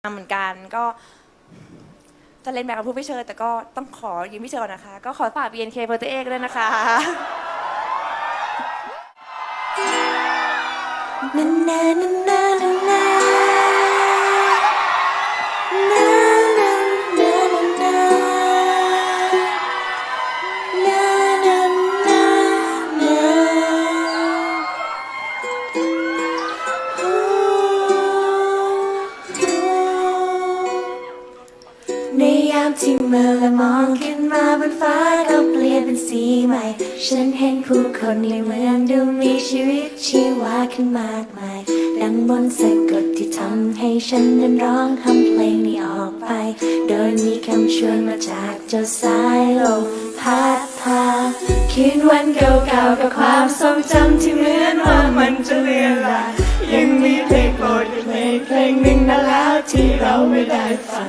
เหมือนกันก็จะเล่นแบบกับผู้พี่เชิญแต่ก็ต้องขอยืมพิเชิญนะคะ ก็ขอฝาก BNK เ o r t e ด้วยนะคะ na na na na ามที่เมื่อละมองขึ้นมาบนฟ้าก็เปลี่ยนเป็นสีใหม่ ฉันเห็นผู้คนในเมืองดูมีชีวิตชีวาขึ้นมากมาย ดังบนสะกดที่ทำให้ฉันนั้นร้องทำเพลงนี้ออกไป โดยมีคำชวนมาจากเจ้าสายลมพัดพาคิดวันเก่าๆกับความทรงจำที่เหมือนว่ามันจะเลือนลางยังมีเพลงโปรดเพลงเพลงหนึ่งนะแล้วที่เราไม่ได้ฟัง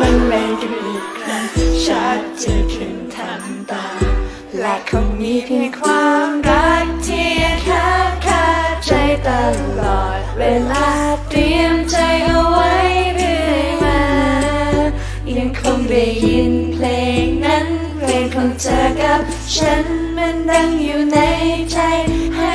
มันเลงขึ้นอีกครั้งชัดเจนขึ้นทันตา และคงมีเพียงความรักที่ค้าคาใจตลอดเวลาเตรียมใจเอาไว้เรื่อยมา ยังคงได้ยินเพลงนั้นเพลงของเธอกับฉันมันดังอยู่ในใจให้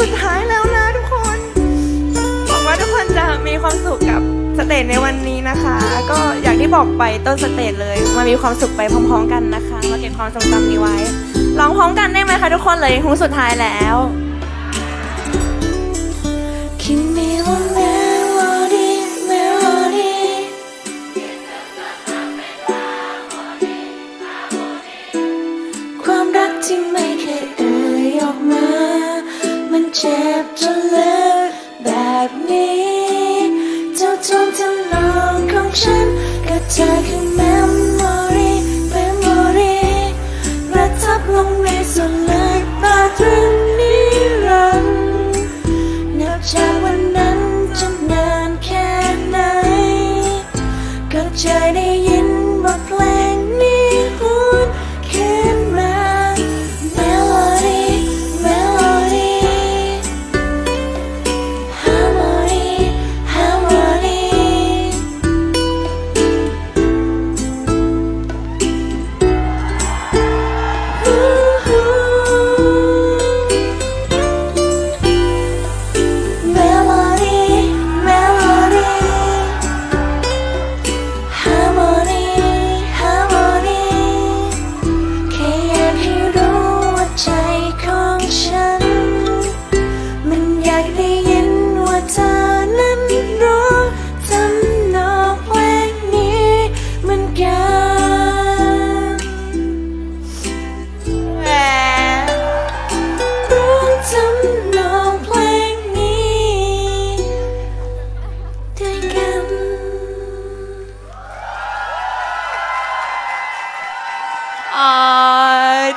สุดท้ายแล้วนะทุกคนหวังว่าทุกคนจะมีความสุขกับสเตจในวันนี้นะคะ ก็อย่างที่บอกไปต้นสเตจเลยมามีความสุขไปพร้อม ๆ กันนะคะ มาเก็บความทรงจำนี้ไว้ร้องพร้อมกันได้ไหมคะทุกคนเลยฮุกสุดท้ายแล้ว เจ็บจนเลึกแบบนี้เจ้าทนทำนองของฉันกับเธอคือแม่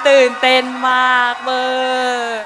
ตื่นเต้นมากเบอร์